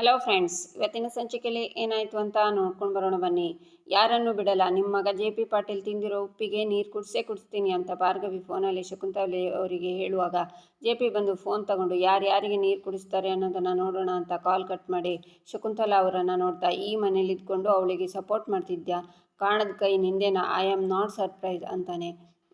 Hello friends ಇವತ್ತಿನ ಸಂಚಿಕೆಯಲ್ಲಿ ಏನಾಯಿತು ಅಂತ ನೋಡ್ಕೊಂಡು ಬರೋಣ ಬನ್ನಿ. ಯಾರನ್ನು ಬಿಡಲ್ಲ, ನಿಮ್ಮ ಮಗ ಜೆ ಪಿ ಪಾಟೀಲ್ ತಿಂದಿರೋ ಉಪ್ಪಿಗೆ ನೀರು ಕುಡಿಸೇ ಕುಡಿಸ್ತೀನಿ ಅಂತ ಭಾರ್ಗವಿ ಫೋನಲ್ಲಿ ಶಕುಂತಲೆ ಅವರಿಗೆ ಹೇಳುವಾಗ ಜೆ ಪಿ ಬಂದು ಫೋನ್ ತಗೊಂಡು ಯಾರ್ಯಾರಿಗೆ ನೀರು ಕುಡಿಸ್ತಾರೆ ಅನ್ನೋದನ್ನು ನೋಡೋಣ ಅಂತ ಕಾಲ್ ಕಟ್ ಮಾಡಿ ಶಕುಂತಲಾ ಅವರನ್ನು ನೋಡ್ತಾ ಈ ಮನೇಲಿ ಇದ್ಕೊಂಡು ಅವಳಿಗೆ ಸಪೋರ್ಟ್ ಮಾಡ್ತಿದ್ಯಾ? ಕಾಣದ ಕೈ ನಿಂದೇನ? ಐ ಆಮ್ ನಾಟ್ ಸರ್ಪ್ರೈಸ್ ಅಂತಾನೆ.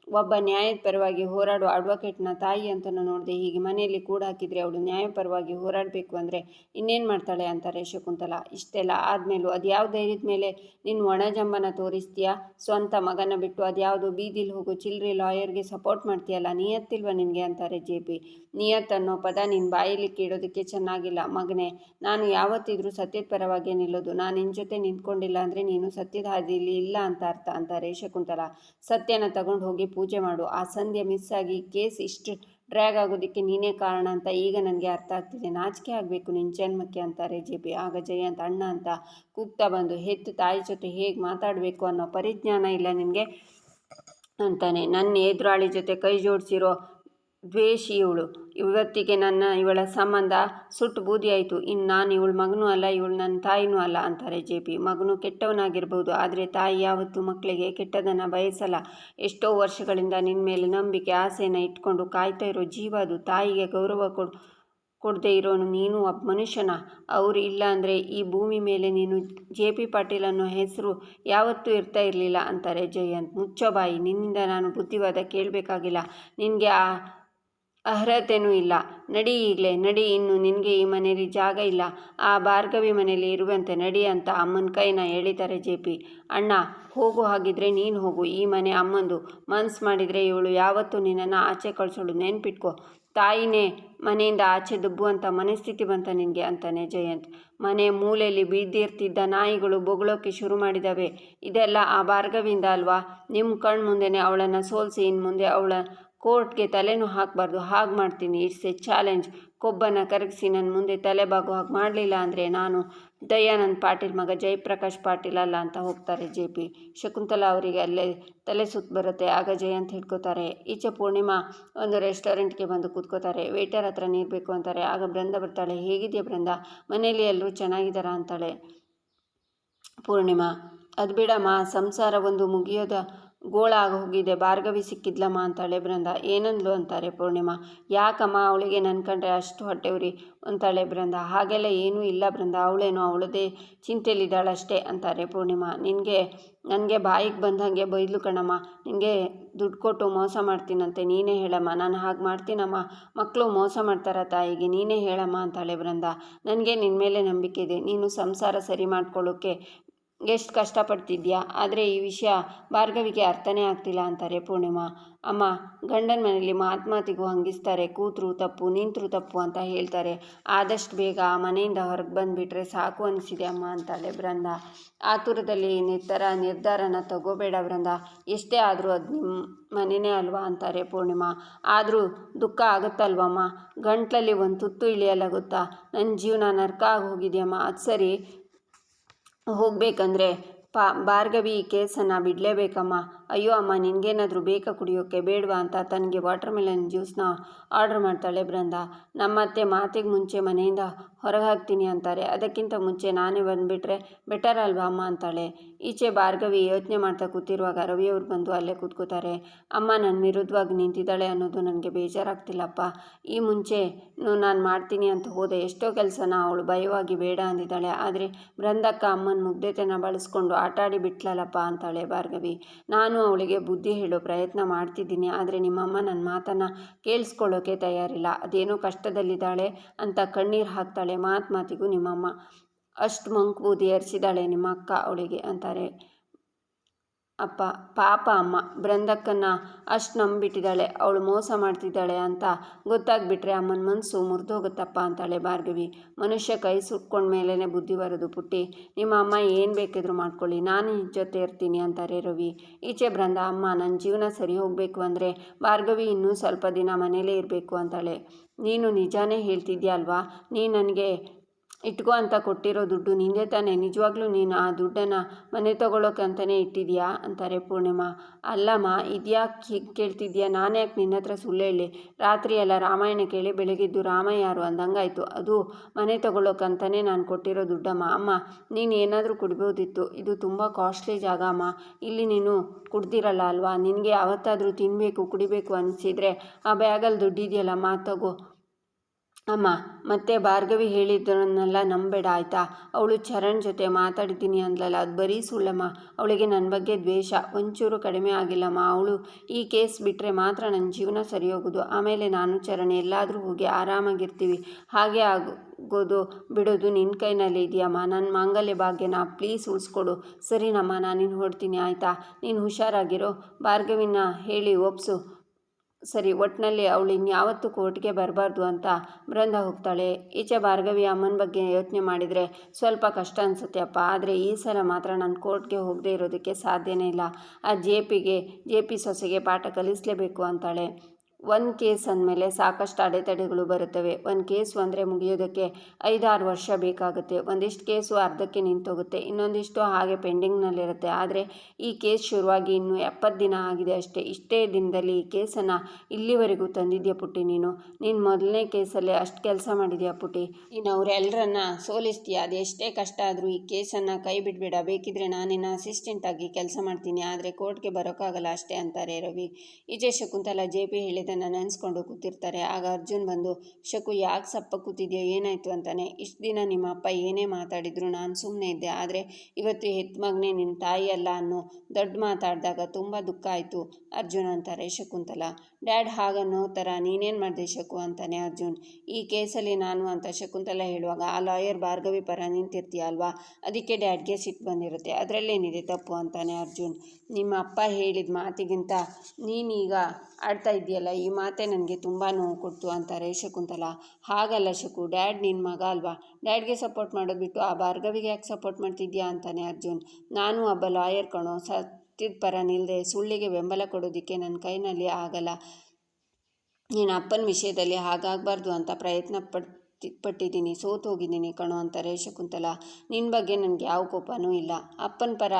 ಒಬ್ಬ ನ್ಯಾಯದ ಪರವಾಗಿ ಹೋರಾಡುವ ಅಡ್ವೊಕೇಟ್ನ ತಾಯಿ ಅಂತ ನೋಡಿದೆ, ಹೀಗೆ ಮನೆಯಲ್ಲಿ ಕೂಡ ಹಾಕಿದರೆ ಅವಳು ನ್ಯಾಯ ಪರವಾಗಿ ಹೋರಾಡಬೇಕು ಅಂದರೆ ಇನ್ನೇನು ಮಾಡ್ತಾಳೆ ಅಂತಾರೆ ಶಕುಂತಲ. ಇಷ್ಟೆಲ್ಲ ಆದಮೇಲೂ ಅದು ಯಾವ ಧೈರ್ಯದ ಮೇಲೆ ನಿನ್ನ ಒಣಜಂಬನ ತೋರಿಸ್ತೀಯಾ? ಸ್ವಂತ ಮಗನ ಬಿಟ್ಟು ಅದ್ಯಾವುದು ಬೀದಿಲಿ ಹೋಗು ಚಿಲ್ಲರೆ ಲಾಯರ್ಗೆ ಸಪೋರ್ಟ್ ಮಾಡ್ತೀಯಲ್ಲ? ನಿಯತ್ತಿಲ್ವ ನಿನಗೆ? ಅಂತಾರೆ ಜೆ ಪಿ. ನಿಯತ್ ಅನ್ನೋ ಪದ ನಿನ್ನ ಬಾಯಲ್ಲಿ ಕೇಳೋದಕ್ಕೆ ಚೆನ್ನಾಗಿಲ್ಲ. ಮಗನೇ, ನಾನು ಯಾವತ್ತಿದ್ರೂ ಸತ್ಯದ ಪರವಾಗಿ ನಿಲ್ಲೋದು. ನಾನು ನಿನ್ನ ಜೊತೆ ನಿಂತ್ಕೊಂಡಿಲ್ಲ ಅಂದರೆ ನೀನು ಸತ್ಯದ ಹಾದಿಲಿ ಇಲ್ಲ ಅಂತ ಅರ್ಥ, ಅಂತಾರೆ ಶಕುಂತಲ. ಸತ್ಯನ ತಗೊಂಡು ಹೋಗಿ ಪೂಜೆ ಮಾಡು. ಆ ಸಂಧ್ಯೆ ಮಿಸ್ ಆಗಿ ಕೇಸ್ ಇಷ್ಟು ಡ್ರ್ಯಾಗ್ ಆಗೋದಕ್ಕೆ ನೀನೇ ಕಾರಣ ಅಂತ ಈಗ ನನಗೆ ಅರ್ಥ ಆಗ್ತಿದೆ. ನಾಚಿಕೆ ಆಗಬೇಕು ನಿನ್ನ ಜನ್ಮಕ್ಕೆ ಅಂತಾರೆ ಜೆ ಪಿ. ಆಗ ಜಯಂತ್ ಅಣ್ಣ ಅಂತ ಕೂಗ್ತಾ ಬಂದು ಹೆತ್ತು ತಾಯಿ ಜೊತೆ ಹೇಗೆ ಮಾತಾಡಬೇಕು ಅನ್ನೋ ಪರಿಜ್ಞಾನ ಇಲ್ಲ ನಿನಗೆ ಅಂತಾನೆ. ನನ್ನ ಎದುರಾಳಿ ಜೊತೆ ಕೈ ಜೋಡಿಸಿರೋ ದ್ವೇಷಿ ಇವಳು. ಇವತ್ತಿಗೆ ನನ್ನ ಇವಳ ಸಂಬಂಧ ಸುಟ್ಟು ಬೂದಿ ಆಯಿತು. ಇನ್ನು ನಾನು ಇವಳ ಮಗನೂ ಅಲ್ಲ, ಇವಳು ನನ್ನ ತಾಯಿನೂ ಅಲ್ಲ ಅಂತಾರೆ ಜೆ ಪಿ. ಮಗನು ಕೆಟ್ಟವನಾಗಿರ್ಬೋದು, ಆದರೆ ತಾಯಿ ಯಾವತ್ತೂ ಮಕ್ಕಳಿಗೆ ಕೆಟ್ಟದನ್ನು ಬಯಸಲ್ಲ. ಎಷ್ಟೋ ವರ್ಷಗಳಿಂದ ನಿನ್ನ ಮೇಲೆ ನಂಬಿಕೆ ಆಸೆಯನ್ನು ಇಟ್ಕೊಂಡು ಕಾಯ್ತಾ ಇರೋ ಜೀವ ಅದು. ತಾಯಿಗೆ ಗೌರವ ಕೊಡು, ಕೊಡದೆ ಇರೋನು ನೀನು ಒಬ್ಬ ಮನುಷ್ಯನ. ಅವರು ಇಲ್ಲ ಅಂದರೆ ಈ ಭೂಮಿ ಮೇಲೆ ನೀನು ಜೆ ಪಿ ಪಾಟೀಲ್ ಅನ್ನೋ ಹೆಸರು ಯಾವತ್ತೂ ಇರ್ತಾ ಇರಲಿಲ್ಲ ಅಂತಾರೆ ಜಯಂತ್. ಮುಚ್ಚೋ ಬಾಯಿ, ನಿನ್ನಿಂದ ನಾನು ಬುದ್ಧಿವಾದ ಕೇಳಬೇಕಾಗಿಲ್ಲ. ನಿನಗೆ ಆ ಅರ್ಹತೆಯೂ ಇಲ್ಲ. ನಡಿ ಈಗಲೇ, ನಡಿ ಇನ್ನು ನಿನಗೆ ಈ ಮನೆಯಲ್ಲಿ ಜಾಗ ಇಲ್ಲ. ಆ ಭಾರ್ಗವಿ ಮನೆಯಲ್ಲಿ ಇರುವಂತೆ ನಡಿ ಅಂತ ಅಮ್ಮನ ಕೈನ ಎಳಿತಾರೆ ಜೆ ಪಿ. ಅಣ್ಣ, ಹೋಗು ಹಾಗಿದ್ರೆ ನೀನು ಹೋಗು. ಈ ಮನೆ ಅಮ್ಮಂದು. ಮನ್ಸು ಮಾಡಿದರೆ ಇವಳು ಯಾವತ್ತೂ ನಿನ್ನನ್ನು ಆಚೆ ಕಳಿಸೋಳು. ನೆನ್ಪಿಟ್ಕೋ. ತಾಯಿನೇ ಮನೆಯಿಂದ ಆಚೆ ದುಬ್ಬುವಂಥ ಮನಸ್ಥಿತಿ ಬಂತ ನಿನಗೆ ಅಂತಾನೆ ಜಯಂತ್. ಮನೆ ಮೂಲೆಯಲ್ಲಿ ಬೀದಿರ್ತಿದ್ದ ನಾಯಿಗಳು ಬೊಗಳೋಕೆ ಶುರು ಮಾಡಿದವೆ. ಇದೆಲ್ಲ ಆ ಭಾರ್ಗವಿಂದ ಅಲ್ವಾ? ನಿಮ್ಮ ಕಣ್ಣು ಮುಂದೆನೇ ಅವಳನ್ನು ಸೋಲಿಸಿ ಇನ್ನು ಮುಂದೆ ಅವಳ ಕೋರ್ಟ್ಗೆ ತಲೆನೂ ಹಾಕಬಾರ್ದು. ಹಾಗೆ ಮಾಡ್ತೀನಿ. It's a challenge. ಕೊಬ್ಬನ್ನು ಕರಗಿಸಿ ನನ್ನ ಮುಂದೆ ತಲೆ ಬಾಗು ಹಾಗೆ ಮಾಡಲಿಲ್ಲ ಅಂದರೆ ನಾನು ದಯಾನಂದ್ ಪಾಟೀಲ್ ಮಗ ಜಯಪ್ರಕಾಶ್ ಪಾಟೀಲ್ ಅಲ್ಲ ಅಂತ ಹೋಗ್ತಾರೆ ಜೆ ಪಿ. ಶಕುಂತಲಾ ಅವರಿಗೆ ಅಲ್ಲೇ ತಲೆ ಸುತ್ತ ಬರುತ್ತೆ. ಆಗ ಜಯಂತ್ ಹಿಡ್ಕೋತಾರೆ ಈಚೆ ಪೂರ್ಣಿಮಾ ಒಂದು ರೆಸ್ಟೋರೆಂಟ್ಗೆ ಬಂದು ಕೂತ್ಕೋತಾರೆ. ವೇಟರ್ ಹತ್ರ ನೀರು ಬೇಕು ಅಂತಾರೆ. ಆಗ ಬೃಂದ ಬರ್ತಾಳೆ. ಹೇಗಿದೆಯಾ ಬೃಂದ? ಮನೇಲಿ ಎಲ್ಲರೂ ಚೆನ್ನಾಗಿದ್ದಾರಾ ಅಂತಾಳೆ ಪೂರ್ಣಿಮಾ. ಅದು ಬಿಡಮ್ಮ. ಸಂಸಾರ ಒಂದು ಮುಗಿಯೋದ ಗೋಳ ಹೋಗಿದೆ. ಭಾರ್ಗವಿ ಸಿಕ್ಕಿದ್ಲಮ್ಮ ಅಂತಾಳೆ ಬೃಂದ. ಏನಂದ್ಲು ಅಂತಾರೆ ಪೂರ್ಣಿಮಾ. ಯಾಕಮ್ಮ, ಅವಳಿಗೆ ನನ್ನ ಕಂಡ್ರೆ ಅಷ್ಟು ಹೊಟ್ಟೆವ್ರಿ ಅಂತಾಳೆ ಬೃಂದ. ಹಾಗೆಲ್ಲ ಏನೂ ಇಲ್ಲ ಬೃಂದ. ಅವಳೇನು ಅವಳದೇ ಚಿಂತೆಯಲ್ಲಿದ್ದಾಳಷ್ಟೇ ಅಂತಾರೆ ಪೂರ್ಣಿಮಾ. ನಿನಗೆ, ನನಗೆ ಬಾಯಿಗೆ ಬಂದಂಗೆ ಬೈದ್ಲು ಕಣಮ್ಮ. ನಿನಗೆ ದುಡ್ಡು ಕೊಟ್ಟು ಮೋಸ ಮಾಡ್ತೀನಂತೆ. ನೀನೇ ಹೇಳಮ್ಮ. ನಾನು ಹಾಗೆ ಮಾಡ್ತೀನಮ್ಮ. ಮಕ್ಕಳು ಮೋಸ ಮಾಡ್ತಾರ ತಾಯಿಗೆ. ನೀನೇ ಹೇಳಮ್ಮ ಅಂತಾಳೆ ಬೃಂದ. ನನಗೆ ನಿನ್ನ ಮೇಲೆ ನಂಬಿಕೆ ಇದೆ. ನೀನು ಸಂಸಾರ ಸರಿ ಮಾಡ್ಕೊಳ್ಳೋಕ್ಕೆ ಎಷ್ಟು ಕಷ್ಟಪಡ್ತಿದ್ಯಾ? ಆದರೆ ಈ ವಿಷಯ ಭಾರ್ಗವಿಗೆ ಅರ್ಥನೇ ಆಗ್ತಿಲ್ಲ ಅಂತಾರೆ ಪೂರ್ಣಿಮಾ. ಅಮ್ಮ, ಗಂಡನ ಮನೆಯಲ್ಲಿ ಮಹಾತ್ಮಾತಿಗೂ ಹಂಗಿಸ್ತಾರೆ, ಕೂತರು ತಪ್ಪು, ನಿಂತರು ತಪ್ಪು ಅಂತ ಹೇಳ್ತಾರೆ. ಆದಷ್ಟು ಬೇಗ ಮನೆಯಿಂದ ಹೊರಗೆ ಬಂದುಬಿಟ್ರೆ ಸಾಕು ಅನಿಸಿದೆ ಅಮ್ಮ ಅಂತಾಳೆ ಬೃಂದ ಆತುರದಲ್ಲಿ ನಿರ್ಧಾರ, ನಿರ್ಧಾರನ ತಗೋಬೇಡ ಬೃಂದ ಎಷ್ಟೇ ಆದರೂ ಅದು ನಿಮ್ಮ ಮನೆಯೇ ಅಲ್ವಾ ಅಂತಾರೆ ಪೂರ್ಣಿಮಾ. ಆದರೂ ದುಃಖ ಆಗುತ್ತಲ್ವಮ್ಮ? ಗಂಟ್ಲಲ್ಲಿ ಒಂದು ತುತ್ತು ಇಳಿಯಲ್ಲ ಗೊತ್ತಾ? ನನ್ನ ಜೀವನ ನರ್ಕ ಆಗಿ ಹೋಗಿದೆಯಮ್ಮ. ಅದು ಸರಿ ಹೋಗಬೇಕಂದ್ರೆ ಪಾ ಭಾರ್ಗವಿ ಈ ಕೇಸನ್ನು ಬಿಡಲೇಬೇಕಮ್ಮ. ಅಯ್ಯೋ ಅಮ್ಮ, ನಿನಗೇನಾದರೂ ಬೇಕಾ ಕುಡಿಯೋಕ್ಕೆ ಬೇಡವಾ ಅಂತ ತನಗೆ ವಾಟರ್ ಮೆಲನ್ ಜ್ಯೂಸ್ನ ಆರ್ಡ್ರ್ ಮಾಡ್ತಾಳೆ ಬೃಂದ. ನಮ್ಮತ್ತೆ ಮಾತಿಗೆ ಮುಂಚೆ ಮನೆಯಿಂದ ಹೊರಗೆ ಹಾಕ್ತೀನಿ ಅಂತಾರೆ. ಅದಕ್ಕಿಂತ ಮುಂಚೆ ನಾನೇ ಬಂದುಬಿಟ್ರೆ ಬೆಟರ್ ಅಲ್ವಾ ಅಮ್ಮ ಅಂತಾಳೆ. ಈಚೆ ಭಾರ್ಗವಿ ಯೋಚನೆ ಮಾಡ್ತಾ ಕೂತಿರುವಾಗ ರವಿಯವ್ರು ಬಂದು ಅಲ್ಲೇ ಕೂತ್ಕೋತಾರೆ. ಅಮ್ಮ ನನ್ನ ವಿರುದ್ಧವಾಗಿ ನಿಂತಿದ್ದಾಳೆ ಅನ್ನೋದು ನನಗೆ ಬೇಜಾರಾಗ್ತಿಲ್ಲಪ್ಪ. ಈ ಮುಂಚೆ ನಾನು ಮಾಡ್ತೀನಿ ಅಂತ ಹೋದೆ. ಎಷ್ಟೋ ಕೆಲಸನ ಅವಳು ಭಯವಾಗಿ ಬೇಡ ಅಂದಿದ್ದಾಳೆ. ಆದರೆ ಬೃಂದಕ್ಕ ಅಮ್ಮನ ಮುಗ್ಧತೆನ ಬಳಸ್ಕೊಂಡು ಆಟಾಡಿ ಬಿಟ್ಲಲ್ಲಪ್ಪ ಅಂತಾಳೆ ಭಾರ್ಗವಿ. ನಾನು ಅವಳಿಗೆ ಬುದ್ಧಿ ಹೇಳೋ ಪ್ರಯತ್ನ ಮಾಡ್ತಿದ್ದೀನಿ, ಆದರೆ ನಿಮ್ಮಮ್ಮ ನನ್ನ ಮಾತನ್ನು ಕೇಳಿಸ್ಕೊಳ್ಳೋಕೆ ತಯಾರಿಲ್ಲ. ಅದೇನೋ ಕಷ್ಟದಲ್ಲಿದ್ದಾಳೆ ಅಂತ ಕಣ್ಣೀರು ಹಾಕ್ತಾಳೆ ಮಾತು ಮಾತಿಗೂ ನಿಮ್ಮಮ್ಮ. ಅಷ್ಟು ಮಂಕು ಬೂದಿ ಏರಿಸಿದಾಳೆ ನಿಮ್ಮ ಅಕ್ಕ ಅವಳಿಗೆ ಅಂತಾರೆ. ಅಪ್ಪ, ಪಾಪ ಅಮ್ಮ, ಬೃಂದಕ್ಕನ್ನು ಅಷ್ಟು ನಂಬಿಟ್ಟಿದ್ದಾಳೆ ಅವಳು ಮೋಸ ಮಾಡ್ತಿದ್ದಾಳೆ ಅಂತ ಗೊತ್ತಾಗ್ಬಿಟ್ರೆ ಅಮ್ಮನ ಮನಸ್ಸು ಮುರಿದೋಗುತ್ತಪ್ಪ ಅಂತಾಳೆ ಭಾರ್ಗವಿ. ಮನುಷ್ಯ ಕೈ ಸುಟ್ಕೊಂಡ ಮೇಲೇ ಬುದ್ಧಿ ಬರೋದು ಪುಟ್ಟಿ. ನಿಮ್ಮ ಅಮ್ಮ ಏನು ಬೇಕಿದ್ರು ಮಾಡ್ಕೊಳ್ಳಿ, ನಾನು ನಿನ್ನ ಜೊತೆ ಇರ್ತೀನಿ ಅಂತಾರೆ ರವಿ. ಈಚೆ ಬೃಂದ, ಅಮ್ಮ ನನ್ನ ಜೀವನ ಸರಿ ಹೋಗಬೇಕು ಅಂದರೆ ಭಾರ್ಗವಿ ಇನ್ನೂ ಸ್ವಲ್ಪ ದಿನ ಮನೇಲೇ ಇರಬೇಕು ಅಂತಾಳೆ. ನೀನು ನಿಜಾನೇ ಹೇಳ್ತಿದ್ಯಾ ಅಲ್ವಾ? ನೀ ನನಗೆ ಇಟ್ಕೋ ಅಂತ ಕೊಟ್ಟಿರೋ ದುಡ್ಡು ನಿಂದೆ ತಾನೇ. ನಿಜವಾಗ್ಲೂ ನೀನು ಆ ದುಡ್ಡನ್ನು ಮನೆ ತಗೊಳ್ಳೋಕೆ ಅಂತಲೇ ಇಟ್ಟಿದ್ಯಾ ಅಂತಾರೆ ಪೂರ್ಣಿಮ. ಅಲ್ಲಮ್ಮ, ಇದ್ಯಾಕೆ ಕೇಳ್ತಿದ್ಯಾ ನಾನು ಯಾಕೆ ನಿನ್ನ ಹತ್ರ ಸುಳ್ಳು ಹೇಳಿ? ರಾತ್ರಿ ಎಲ್ಲ ರಾಮಾಯಣ ಕೇಳಿ ಬೆಳಗಿದ್ದು ರಾಮ ಯಾರು ಅಂದಂಗಾಯ್ತು. ಅದು ಮನೆ ತಗೊಳ್ಳೋಕೆ ಅಂತಲೇ ನಾನು ಕೊಟ್ಟಿರೋ ದುಡ್ಡಮ್ಮ. ಅಮ್ಮ, ನೀನು ಏನಾದರೂ ಕುಡಿಬೋದಿತ್ತು. ಇದು ತುಂಬ ಕಾಸ್ಟ್ಲಿ ಜಾಗ ಅಮ್ಮ. ಇಲ್ಲಿ ನೀನು ಕುಡ್ದಿರಲ್ಲ ಅಲ್ವಾ? ನಿನಗೆ ಯಾವತ್ತಾದರೂ ತಿನ್ನಬೇಕು ಕುಡಿಬೇಕು ಅನಿಸಿದರೆ ಆ ಬ್ಯಾಗಲ್ಲಿ ದುಡ್ಡಿದೆಯಲ್ಲ ಮಾತಗೋ ಅಮ್ಮ, ಮತ್ತೆ ಭಾರ್ಗವಿ ಹೇಳಿದ್ದನ್ನೆಲ್ಲ ನಂಬೇಡ ಆಯಿತಾ? ಅವಳು ಚರಣ್ ಜೊತೆ ಮಾತಾಡಿದ್ದೀನಿ ಅಂದ್ಲಲ್ಲ, ಅದು ಬರೀ ಸುಳ್ಳಮ್ಮ. ಅವಳಿಗೆ ನನ್ನ ಬಗ್ಗೆ ದ್ವೇಷ, ಒಂಚೂರು ಕಡಿಮೆ ಆಗಿಲ್ಲಮ್ಮ. ಅವಳು ಈ ಕೇಸ್ ಬಿಟ್ಟರೆ ಮಾತ್ರ ನನ್ನ ಜೀವನ ಸರಿ ಹೋಗೋದು ಆಮೇಲೆ ನಾನು ಚರಣ್ ಎಲ್ಲಾದರೂ ಹೋಗಿ ಆರಾಮಾಗಿರ್ತೀವಿ. ಹಾಗೆ ಆಗೋದು ಬಿಡೋದು ನಿನ್ನ ಕೈನಲ್ಲಿ ಇದೆಯಮ್ಮ. ನನ್ನ ಮಾಂಗಲ್ಯ ಭಾಗ್ಯನ ಪ್ಲೀಸ್ ಉಳಿಸ್ಕೊಡು. ಸರಿನಮ್ಮ, ನಿನ್ನ ಹೊಡ್ತೀನಿ, ಆಯಿತಾ? ನೀನು ಹುಷಾರಾಗಿರೋ? ಭಾರ್ಗವಿನ ಹೇಳಿ ಒಪ್ಸು. ಸರಿ ಒಟ್ಟಿನಲ್ಲಿ ಅವಳು ಇನ್ಯಾವತ್ತೂ ಕೋರ್ಟ್ಗೆ ಬರಬಾರ್ದು ಅಂತ ಬೃಂದ ಹೋಗ್ತಾಳೆ. ಈಚೆ ಭಾರ್ಗವಿ ಅಮ್ಮನ ಬಗ್ಗೆ ಯೋಚನೆ ಮಾಡಿದರೆ ಸ್ವಲ್ಪ ಕಷ್ಟ ಅನಿಸುತ್ತೆ ಅಪ್ಪ. ಆದರೆ ಈ ಸಲ ಮಾತ್ರ ನಾನು ಕೋರ್ಟ್ಗೆ ಹೋಗದೆ ಇರೋದಕ್ಕೆ ಸಾಧ್ಯನೇ ಇಲ್ಲ. ಆ ಜೆ ಪಿಗೆ, ಜೆ ಪಿ ಸೊಸೆಗೆ ಪಾಠ ಕಲಿಸಲೇಬೇಕು ಅಂತಾಳೆ. ಒಂದು ಕೇಸ್ ಅಂದಮೇಲೆ ಸಾಕಷ್ಟು ಅಡೆತಡೆಗಳು ಬರುತ್ತವೆ. ಒಂದು ಕೇಸು ಅಂದರೆ ಮುಗಿಯೋದಕ್ಕೆ ಐದಾರು ವರ್ಷ ಬೇಕಾಗುತ್ತೆ. ಒಂದಿಷ್ಟು ಕೇಸು ಅರ್ಧಕ್ಕೆ ನಿಂತೋಗುತ್ತೆ. ಇನ್ನೊಂದಿಷ್ಟು ಹಾಗೆ ಪೆಂಡಿಂಗ್ನಲ್ಲಿರುತ್ತೆ ಆದರೆ ಈ ಕೇಸ್ ಶುರುವಾಗಿ ಇನ್ನೂ ಎಪ್ಪತ್ತು ದಿನ ಆಗಿದೆ ಅಷ್ಟೇ. ಇಷ್ಟೇ ದಿನದಲ್ಲಿ ಈ ಕೇಸನ್ನು ಇಲ್ಲಿವರೆಗೂ ತಂದಿದ್ಯಾ ಪುಟ್ಟಿ ನೀನು? ನೀನು ಮೊದಲನೇ ಕೇಸಲ್ಲಿ ಅಷ್ಟು ಕೆಲಸ ಮಾಡಿದ್ಯಾ ಪುಟ್ಟಿ? ನೀನು ಅವರೆಲ್ಲರನ್ನ ಸೋಲಿಸ್ತೀಯ? ಅದೆಷ್ಟೇ ಕಷ್ಟ ಆದರೂ ಈ ಕೇಸನ್ನು ಕೈ ಬಿಡಬೇಡ ಬೇಕಿದ್ರೆ ನಾನಿನ್ನ ಅಸಿಸ್ಟೆಂಟಾಗಿ ಕೆಲಸ ಮಾಡ್ತೀನಿ. ಆದರೆ ಕೋರ್ಟ್ಗೆ ಬರೋಕ್ಕಾಗಲ್ಲ ಅಷ್ಟೇ ಅಂತಾರೆ ರವಿ. ಈಜೆ ಶಕುಂತಲಾ ಜೆ ಪಿ ಹೇಳಿದ ಇದನ್ನು ನೆನೆಸ್ಕೊಂಡು ಕೂತಿರ್ತಾರೆ. ಆಗ ಅರ್ಜುನ್ ಬಂದು, ಶಕು, ಯಾಕೆ ಸಪ್ಪ ಕೂತಿದ್ಯಾ? ಏನಾಯಿತು? ಅಂತಾನೆ. ಇಷ್ಟು ದಿನ ನಿಮ್ಮ ಅಪ್ಪ ಏನೇ ಮಾತಾಡಿದ್ರು ನಾನು ಸುಮ್ಮನೆ ಇದ್ದೆ. ಆದರೆ ಇವತ್ತು ಹೆತ್ತ ಮಗನೇ ನಿನ್ನ ತಾಯಿ ಅಲ್ಲ ಅನ್ನೋ ದೊಡ್ಡ ಮಾತಾಡಿದಾಗ ತುಂಬ ದುಃಖ ಆಯಿತು, ಅರ್ಜುನ್ ಅಂತಾರೆ ಶಕುಂತಲ. ಡ್ಯಾಡ್ ಹಾಗನ್ನೋ ಥರ, ನೀನೇನು ಮಾಡಿದೆ ಶಕು? ಅಂತಾನೆ ಅರ್ಜುನ್. ಈ ಕೇಸಲ್ಲಿ ನಾನು ಅಂತ ಶಕುಂತಲ ಹೇಳುವಾಗ, ಆ ಲಾಯರ್ ಭಾರ್ಗವಿ ಪರ ನಿಂತಿರ್ತೀಯ ಅಲ್ವಾ? ಅದಕ್ಕೆ ಡ್ಯಾಡ್ಗೆ ಸಿಟ್ಟು ಬಂದಿರುತ್ತೆ. ಅದರಲ್ಲೇನಿದೆ ತಪ್ಪು? ಅಂತಾನೆ ಅರ್ಜುನ್. ನಿಮ್ಮ ಅಪ್ಪ ಹೇಳಿದ ಮಾತಿಗಿಂತ ನೀನೀಗ ಆಡ್ತಾ ಇದೆಯಲ್ಲ ಈ ಮಾತೆ ನನಗೆ ತುಂಬ ನೋವು ಕೊಡ್ತು, ಅಂತಾರೆ ಶಕುಂತಲ. ಹಾಗಲ್ಲ ಶಕು, ಡ್ಯಾಡ್ ನಿನ್ನ ಮಗ ಅಲ್ವಾ? ಡ್ಯಾಡ್ಗೆ ಸಪೋರ್ಟ್ ಮಾಡೋದು ಬಿಟ್ಟು ಆ ಭಾರ್ಗವಿಗೆ ಯಾಕೆ ಸಪೋರ್ಟ್ ಮಾಡ್ತಿದ್ಯಾ ಅಂತಾನೆ ಅರ್ಜುನ್. ನಾನು ಒಬ್ಬ ಲಾಯರ್ ಕಣೋ ಸತ್ತಿದ ಪರ ನಿಲ್ಲದೆ ಸುಳ್ಳಿಗೆ ಬೆಂಬಲ ಕೊಡೋದಕ್ಕೆ ನನ್ನ ಕೈನಲ್ಲಿ ಆಗಲ್ಲ. ನೀನು ಅಪ್ಪನ ವಿಷಯದಲ್ಲಿ ಹಾಗಾಗಬಾರ್ದು ಅಂತ ಪ್ರಯತ್ನ ಪಟ್ಟು ಪಟ್ಟಿದ್ದೀನಿ, ಸೋತೋಗಿದ್ದೀನಿ ಕಣೋ ಅಂತಾರೆ ಶಕುಂತಲ ನಿನ್ನ ಬಗ್ಗೆ ನನಗೆ ಯಾವ ಕೋಪನೂ ಇಲ್ಲ. ಅಪ್ಪನ ಪರ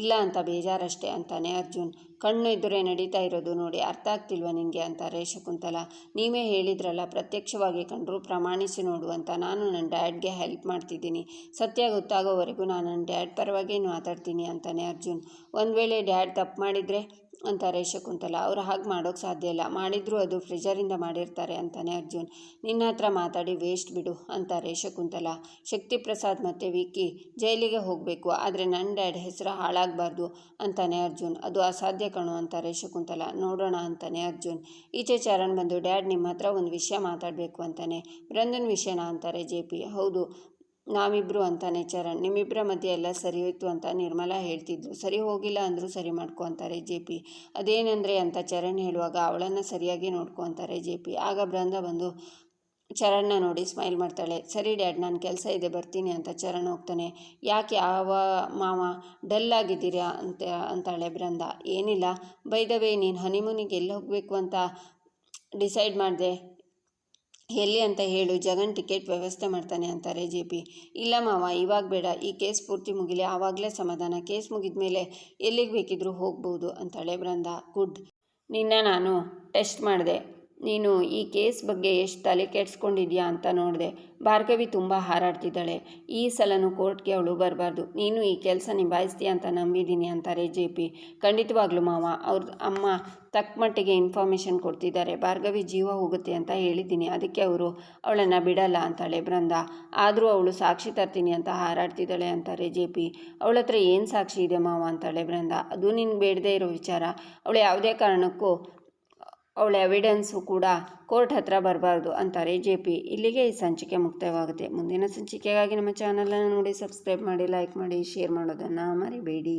ಇಲ್ಲ ಅಂತ ಬೇಜಾರಷ್ಟೇ ಅಂತಾನೆ ಅರ್ಜುನ್. ಕಣ್ಣು ಇದ್ದರೆ ನಡೀತಾ ಇರೋದು ನೋಡಿ ಅರ್ಥ ಆಗ್ತಿಲ್ವ ನಿನಗೆ ಅಂತಾರೆ ಶಕುಂತಲ ನೀವೇ ಹೇಳಿದ್ರಲ್ಲ, ಪ್ರತ್ಯಕ್ಷವಾಗಿ ಕಂಡರೂ ಪ್ರಮಾಣಿಸಿ ನೋಡು ಅಂತ ನಾನು ನನ್ನ ಡ್ಯಾಡ್ಗೆ ಹೆಲ್ಪ್ ಮಾಡ್ತಿದ್ದೀನಿ. ಸತ್ಯ ಗೊತ್ತಾಗೋವರೆಗೂ ನಾನು ನನ್ನ ಡ್ಯಾಡ್ ಪರವಾಗಿ ಮಾತಾಡ್ತೀನಿ ಅಂತಾನೆ ಅರ್ಜುನ್. ಒಂದು ವೇಳೆ ಡ್ಯಾಡ್ ತಪ್ಪು ಮಾಡಿದರೆ ಅಂತಾರೆ ಶಕುಂತಲ ಅವ್ರು ಹಾಗೆ ಮಾಡೋಕ್ಕೆ ಸಾಧ್ಯ ಇಲ್ಲ. ಮಾಡಿದರೂ ಅದು ಫ್ರಿಜರಿಂದ ಮಾಡಿರ್ತಾರೆ ಅಂತಾನೆ ಅರ್ಜುನ್. ನಿನ್ನ ಹತ್ರ ಮಾತಾಡಿ ವೇಸ್ಟ್ ಬಿಡು ಅಂತಾರೆ ಶಕುಂತಲ ಶಕ್ತಿ ಪ್ರಸಾದ್ ಮತ್ತು ವಿಕ್ಕಿ ಜೈಲಿಗೆ ಹೋಗಬೇಕು, ಆದರೆ ನನ್ನ ಡ್ಯಾಡ್ ಹೆಸರು ಹಾಳಾಗಬಾರ್ದು ಅಂತಾನೆ ಅರ್ಜುನ್. ಅದು ಅಸಾಧ್ಯ ಕಣು ಅಂತಾರೆ ಶಕುಂತಲ ನೋಡೋಣ ಅಂತಾನೆ ಅರ್ಜುನ್. ಈಚೆ ಚರಣ್ ಬಂದು, ಡ್ಯಾಡ್ ನಿಮ್ಮ ಹತ್ರ ಒಂದು ವಿಷಯ ಮಾತಾಡಬೇಕು ಅಂತಾನೆ. ಬೃಂದನ್ ವಿಷಯನ? ಅಂತಾರೆ ಜೆ ಪಿ. ಹೌದು ನಾವಿಬ್ಬರು ಅಂತಾನೆ ಚರಣ್ ನಿಮ್ಮಿಬ್ಬರ ಮಧ್ಯೆ ಎಲ್ಲ ಸರಿ ಹೋಯ್ತು ಅಂತ ನಿರ್ಮಲಾ ಹೇಳ್ತಿದ್ರು. ಸರಿ ಹೋಗಿಲ್ಲ ಅಂದರೂ ಸರಿ ಮಾಡ್ಕೊ ಅಂತಾರೆ ಜೆ ಪಿ. ಅದೇನಂದರೆ ಅಂತ ಚರಣ್ ಹೇಳುವಾಗ ಅವಳನ್ನು ಸರಿಯಾಗಿ ನೋಡ್ಕೊ ಅಂತಾರೆ ಜೆ ಪಿ. ಆಗ ಬೃಂದ ಬಂದು, ಚರಣ್ನ ನೋಡಿ ಸ್ಮೈಲ್ ಮಾಡ್ತಾಳೆ. ಸರಿ ಡ್ಯಾಡ್, ನಾನು ಕೆಲಸ ಇದೆ, ಬರ್ತೀನಿ ಅಂತ ಚರಣ್ ಹೋಗ್ತಾನೆ. ಯಾಕೆ ಯಾವ ಮಾವ, ಡಲ್ ಆಗಿದ್ದೀರಾ ಅಂತ, ಅಂತಾಳೆ ಬೃಂದ. ಏನಿಲ್ಲ. ಬೈದವೇ, ನೀನು ಹನಿಮೂನಿಗೆ ಎಲ್ಲಿ ಹೋಗಬೇಕು ಅಂತ ಡಿಸೈಡ್ ಮಾಡಿದೆ. ಎಲ್ಲಿ ಅಂತ ಹೇಳು, ಜಗನ್ ಟಿಕೆಟ್ ವ್ಯವಸ್ಥೆ ಮಾಡ್ತಾನೆ ಅಂತಾರೆ ಜೆ ಪಿ. ಇಲ್ಲ ಮಾವ, ಇವಾಗ ಬೇಡ, ಈ ಕೇಸ್ ಪೂರ್ತಿ ಮುಗಿಲಿ, ಆವಾಗಲೇ ಸಮಾಧಾನ, ಕೇಸ್ ಮುಗಿದ ಮೇಲೆ ಎಲ್ಲಿಗೆ ಬೇಕಿದ್ರೂ ಹೋಗ್ಬೋದು ಅಂತಾಳೆ ಬೃಂದ ಗುಡ್. ನಿನ್ನ ನಾನು ಟೆಸ್ಟ್ ಮಾಡಿದೆ. ನೀನು ಈ ಕೇಸ್ ಬಗ್ಗೆ ಎಷ್ಟು ತಲೆ ಕೆಡಿಸ್ಕೊಂಡಿದ್ಯಾ ಅಂತ ನೋಡಿದೆ. ಭಾರ್ಗವಿ ತುಂಬ ಹಾರಾಡ್ತಿದ್ದಾಳೆ. ಈ ಸಲನೂ ಕೋರ್ಟ್ಗೆ ಅವಳು ಬರಬಾರ್ದು. ನೀನು ಈ ಕೆಲಸ ನಿಭಾಯಿಸ್ತೀಯ ಅಂತ ನಂಬಿದ್ದೀನಿ ಅಂತಾರೆ ಜೆ ಪಿ. ಖಂಡಿತವಾಗ್ಲೂ ಮಾವ, ಅವ್ರ ಅಮ್ಮ ತಕ್ಕ ಮಟ್ಟಿಗೆ ಇನ್ಫಾರ್ಮೇಷನ್ ಕೊಡ್ತಿದ್ದಾರೆ. ಭಾರ್ಗವಿ ಜೀವ ಹೋಗುತ್ತೆ ಅಂತ ಹೇಳಿದ್ದೀನಿ. ಅದಕ್ಕೆ ಅವರು ಅವಳನ್ನು ಬಿಡಲ್ಲ ಅಂತಾಳೆ ಬೃಂದ ಆದರೂ ಅವಳು ಸಾಕ್ಷಿ ತರ್ತೀನಿ ಅಂತ ಹಾರಾಡ್ತಿದ್ದಾಳೆ ಅಂತಾರೆ ಜೆ ಪಿ. ಅವಳ ಹತ್ರ ಏನು ಸಾಕ್ಷಿ ಇದೆ ಮಾವ ಅಂತಾಳೆ ಬೃಂದ ಅದು ನಿನ್ಗೆ ಬೇಡದೇ ಇರೋ ವಿಚಾರ. ಅವಳು ಯಾವುದೇ ಕಾರಣಕ್ಕೂ ಅವಳ ಎವಿಡೆನ್ಸು ಕೂಡ ಕೋರ್ಟ್ ಹತ್ರ ಬರಬಾರ್ದು ಅಂತಾರೆ ಜೆ ಪಿ ಇಲ್ಲಿಗೆ ಈ ಸಂಚಿಕೆ ಮುಕ್ತಾಯವಾಗುತ್ತೆ ಮುಂದಿನ ಸಂಚಿಕೆಗಾಗಿ ನಮ್ಮ ಚಾನಲನ್ನು ನೋಡಿ ಸಬ್ಸ್ಕ್ರೈಬ್ ಮಾಡಿ ಲೈಕ್ ಮಾಡಿ ಶೇರ್ ಮಾಡೋದನ್ನು ಮರಿಬೇಡಿ.